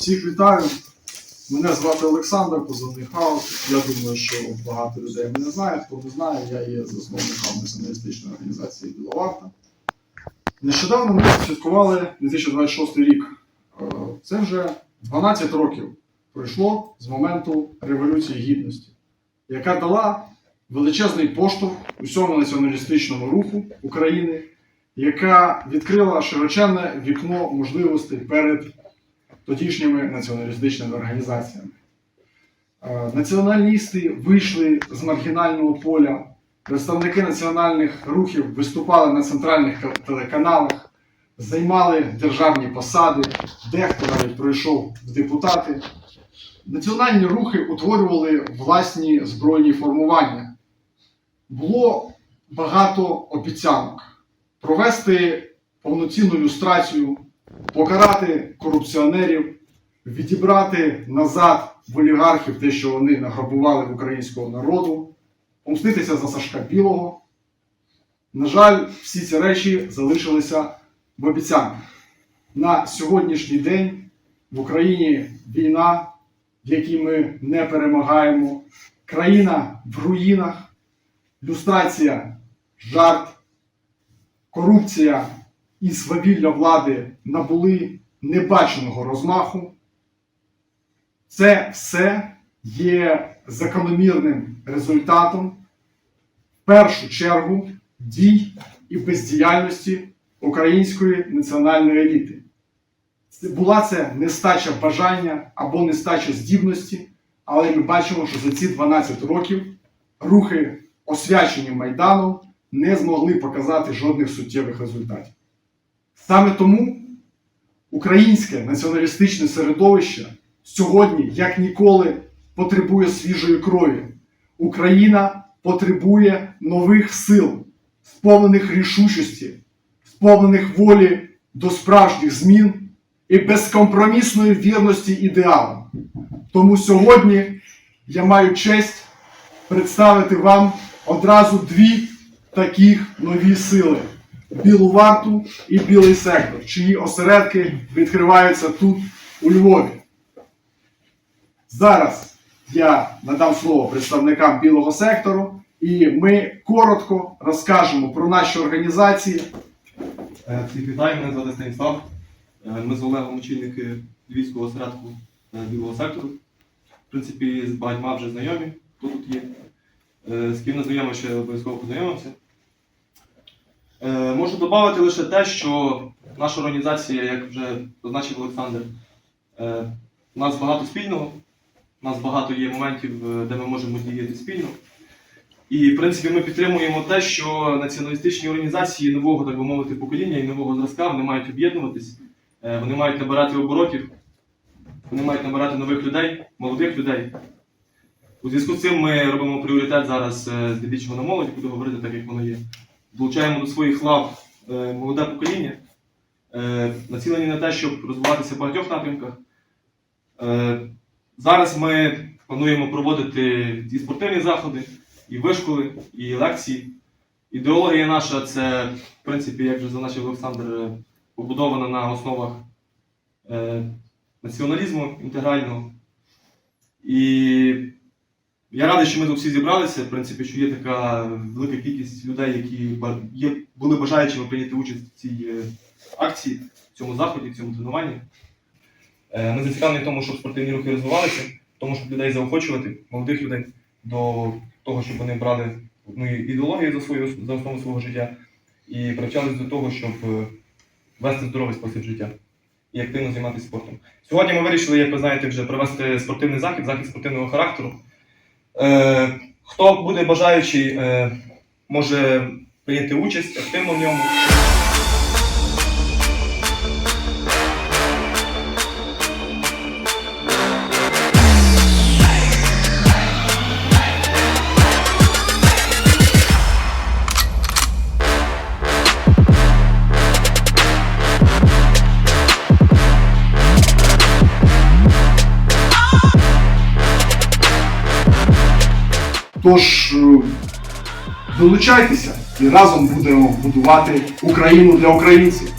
Всіх вітаю. Мене звати Олександр, позивний хаос. Я думаю, що багато людей мене знає. Хто не знає, я є засновником націоналістичної організації Біловарта. Нещодавно ми святкували 2026 рік. Е, Це вже 12 років пройшло з моменту Революції Гідності, яка дала величезний поштовх усьому націоналістичному руху України, яка відкрила широченне вікно можливостей перед тодішніми націоналістичними організаціями. Е, Націоналісти вийшли з маргінального поля, представники національних рухів виступали на центральних телеканалах, займали державні посади, дехто навіть пройшов в депутати. Національні рухи утворювали власні збройні формування. Було багато обіцянок провести повноцінну люстрацію покарати корупціонерів, відібрати назад в олігархів те, що вони награбували в українського народу, помститися за Сашка Білого. На жаль, всі ці речі залишилися в обіцянках. На сьогоднішній день в Україні війна, в якій ми не перемагаємо, країна в руїнах, люстрація жарт, корупція і свавілля влади набули небаченого розмаху. Це все є закономірним результатом в першу чергу дій і бездіяльності української національної еліти. Була це нестача бажання або нестача здібності, але ми бачимо, що за ці 12 років рухи, освячені Майданом, не змогли показати жодних суттєвих результатів. Саме тому українське націоналістичне середовище сьогодні, як ніколи, потребує свіжої крові. Україна потребує нових сил, сповнених рішучості, сповнених волі до справжніх змін і безкомпромісної вірності ідеалам. Тому сьогодні я маю честь представити вам одразу дві таких нові сили. Білу варту і білий сектор, чиї осередки відкриваються тут, у Львові. Зараз я надам слово представникам білого сектору, і ми коротко розкажемо про наші організації. Е, Всіх вітаю, мене звати Станіслав. Е, Ми з Олегом очільники Львівського осередку е, Білого сектору. В принципі, з багатьма вже знайомі, хто тут є. З ким не знайомий, ще обов'язково познайомимося. Е, Можу додати лише те, що наша організація, як вже зазначив Олександр, е, у нас багато спільного, у нас багато є моментів, е, де ми можемо діяти спільно. І, в принципі, ми підтримуємо те, що націоналістичні організації нового, так би мовити, покоління і нового зразка вони мають об'єднуватись, е, вони мають набирати оборотів, вони мають набирати нових людей, молодих людей. У зв'язку з цим ми робимо пріоритет зараз е, здебільшого на молоді, буду говорити так, як воно є. Долучаємо до своїх лав е, молоде покоління, е, націлені на те, щоб розвиватися в багатьох напрямках. Е, Зараз ми плануємо проводити і спортивні заходи, і вишколи, і лекції. Ідеологія наша це, в принципі, як вже зазначив Олександр, побудована на основах націоналізму інтегрального. І я радий, що ми тут всі зібралися. В принципі, що є така велика кількість людей, які є, були бажаючими прийняти участь в цій е, акції, в цьому заході, в цьому тренуванні. Е, Ми зацікавлені в тому, щоб спортивні рухи розвивалися, в тому, щоб людей заохочувати, молодих людей до того, щоб вони брали ну, ідеологію за свою за основу свого життя і привчались до того, щоб е, вести здоровий спосіб життя і активно займатися спортом. Сьогодні ми вирішили, як ви знаєте, вже провести спортивний захід, захід спортивного характеру. Е, хто буде бажаючий, е, може прийняти участь активно в ньому. Тож е, долучайтеся і разом будемо будувати Україну для українців.